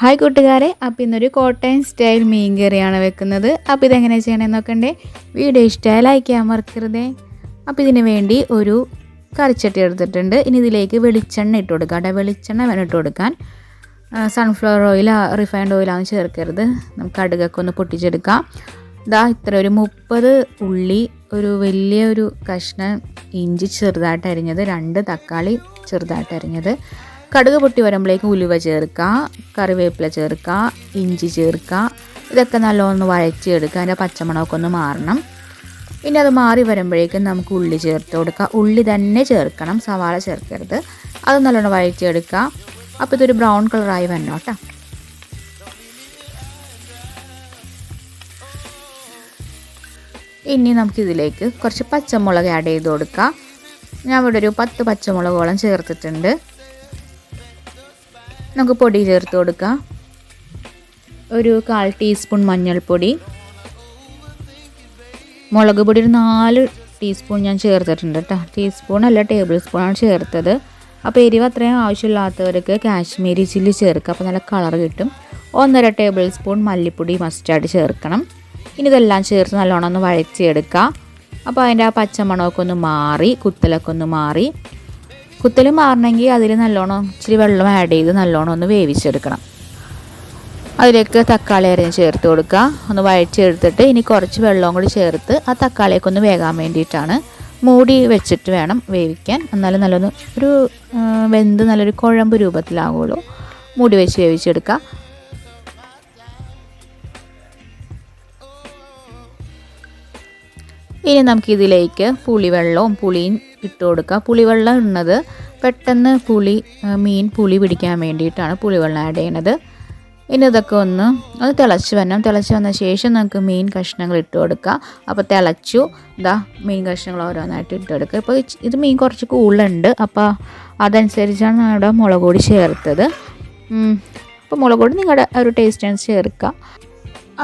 Hi കൂട്ടുകാരെ അപ്പോൾ ഇന്നൊരു കോട്ടയം സ്റ്റൈൽ മീൻ കറിയാണ് വെക്കുന്നത്. അപ്പോൾ ഇതെങ്ങനെ ചെയ്യണമെന്ന് നോക്കണ്ടേ? വീഡിയോ ഇഷ്ടമായി ലൈക്ക് ചെയ്യാൻ മറക്കരുതേ. അപ്പോൾ ഇതിന് വേണ്ടി ഒരു കറിച്ചട്ടി എടുത്തിട്ടുണ്ട്. ഇനി ഇതിലേക്ക് വെളിച്ചെണ്ണ ഇട്ട് കൊടുക്കുക അവിടെ വെളിച്ചെണ്ണ വേണം ഇട്ട് കൊടുക്കാൻ. സൺഫ്ലവർ ഓയിൽ റിഫൈൻഡ് ഓയിലാണ് ചേർക്കരുത്. നമുക്ക് കടുകൊക്കെ ഒന്ന് പൊട്ടിച്ചെടുക്കാം. ഇതാ ഇത്ര ഒരു മുപ്പത് ഉള്ളി ഒരു വലിയ ഒരു കഷ്ണം ഇഞ്ചി ചെറുതായിട്ട് അരിഞ്ഞത് രണ്ട് തക്കാളി ചെറുതായിട്ട് അരിഞ്ഞത്. കടുക് പൊട്ടി വരുമ്പോഴേക്കും ഉലുവ ചേർക്കുക കറിവേപ്പില ചേർക്കുക ഇഞ്ചി ചേർക്കുക. ഇതൊക്കെ നല്ലോണം വഴച്ചെടുക്കുക അതിന്റെ പച്ചമണമൊക്കെ ഒന്ന് മാറണം. പിന്നെ അത് മാറി വരുമ്പോഴേക്കും നമുക്ക് ഉള്ളി ചേർത്ത് കൊടുക്കുക. ഉള്ളി തന്നെ ചേർക്കണം. സവാള ചേർക്കരുത്. അത് നല്ലോണം വഴച്ചെടുക്കുക അപ്പോൾ ഇതൊരു ബ്രൗൺ കളറായി വരണം കേട്ടോ. ഇനി നമുക്കിതിലേക്ക് കുറച്ച് പച്ചമുളക് ആഡ് ചെയ്ത് കൊടുക്കാം ഞാൻ ഇവിടെ ഒരു പത്ത് പച്ചമുളകോളം ചേർത്തിട്ടുണ്ട്. നമുക്ക് പൊടി ചേർത്ത് കൊടുക്കാം. ഒരു കാൽ ടീസ്പൂൺ മഞ്ഞൾപ്പൊടി. മുളക് പൊടി ഒരു നാല് ടീസ്പൂൺ ഞാൻ ചേർത്തിട്ടുണ്ട് കേട്ടോ. ടീസ്പൂൺ അല്ല ടേബിൾ സ്പൂണാണ് ചേർത്തത്. അപ്പോൾ എരിവ് അത്രയും ആവശ്യമില്ലാത്തവർക്ക് കാശ്മീരി ചില്ലി ചേർക്കുക അപ്പോൾ നല്ല കളർ കിട്ടും. ഒന്നര ടേബിൾ സ്പൂൺ മല്ലിപ്പൊടി മസ്റ്റാർഡ് ചേർക്കണം. ഇനി ഇതെല്ലാം ചേർത്ത് നല്ലോണം ഒന്ന് വഴച്ചെടുക്കുക അപ്പോൾ അതിന്റെ ആ പച്ചമണമൊക്കെ ഒന്ന് മാറി കുത്തലൊക്കെ ഒന്ന് മാറി. കുത്തൽ മാറണമെങ്കിൽ അതിൽ നല്ലോണം ഇച്ചിരി വെള്ളം ആഡ് ചെയ്ത് നല്ലോണം ഒന്ന് വേവിച്ചെടുക്കണം. അതിലേക്ക് തക്കാളി അരിഞ്ഞ് ചേർത്ത് കൊടുക്കുക. ഒന്ന് വഴച്ചെടുത്തിട്ട് ഇനി കുറച്ച് വെള്ളവും കൂടി ചേർത്ത് ആ തക്കാളിയൊക്കെ ഒന്ന് വേകാൻ വേണ്ടിയിട്ടാണ്. മൂടി വെച്ചിട്ട് വേണം വേവിക്കാൻ. എന്നാലും നല്ലൊന്ന് ഒരു വെന്ത് നല്ലൊരു കുഴമ്പ് രൂപത്തിലാകുള്ളൂ മൂടി വെച്ച് വേവിച്ചെടുക്കുക. ഇനി നമുക്ക് നമുക്കിതിലേക്ക് പുളിവെള്ളവും പുളിയും ഇട്ട് കൊടുക്കുക പുളിവെള്ളം ഇടുന്നത് പെട്ടെന്ന് പുളി മീൻ പുളി പിടിക്കാൻ വേണ്ടിയിട്ടാണ് പുളിവെള്ളം ആഡ് ചെയ്യുന്നത്. ഇനി ഇതൊക്കെ ഒന്ന് ഒന്ന് തിളച്ച് വരണം. തിളച്ച് വന്ന ശേഷം നമുക്ക് മീൻ കഷ്ണങ്ങൾ ഇട്ട് കൊടുക്കുക അപ്പോൾ തിളച്ചു ഇതാ മീൻ കഷ്ണങ്ങൾ ഓരോന്നായിട്ട് ഇട്ട് കൊടുക്കുക. ഇപ്പോൾ ഇത് മീൻ കുറച്ച് കൂടുതലുണ്ട്. അപ്പോൾ അതനുസരിച്ചാണ് നമ്മുടെ മുളക് പൊടി ചേർത്തത്. അപ്പോൾ മുളക് പൊടി നിങ്ങളുടെ ഒരു ടേസ്റ്റ് അനുസരിച്ച് ചേർക്കുക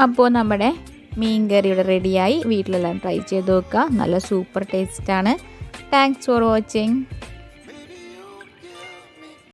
അപ്പോൾ നമ്മുടെ മീൻ കറി ഇവിടെ റെഡിയായി വീട്ടിലെല്ലാം ട്രൈ ചെയ്ത് നോക്കുക. നല്ല സൂപ്പർ ടേസ്റ്റാണ് താങ്ക്സ് ഫോർ വാച്ചിങ്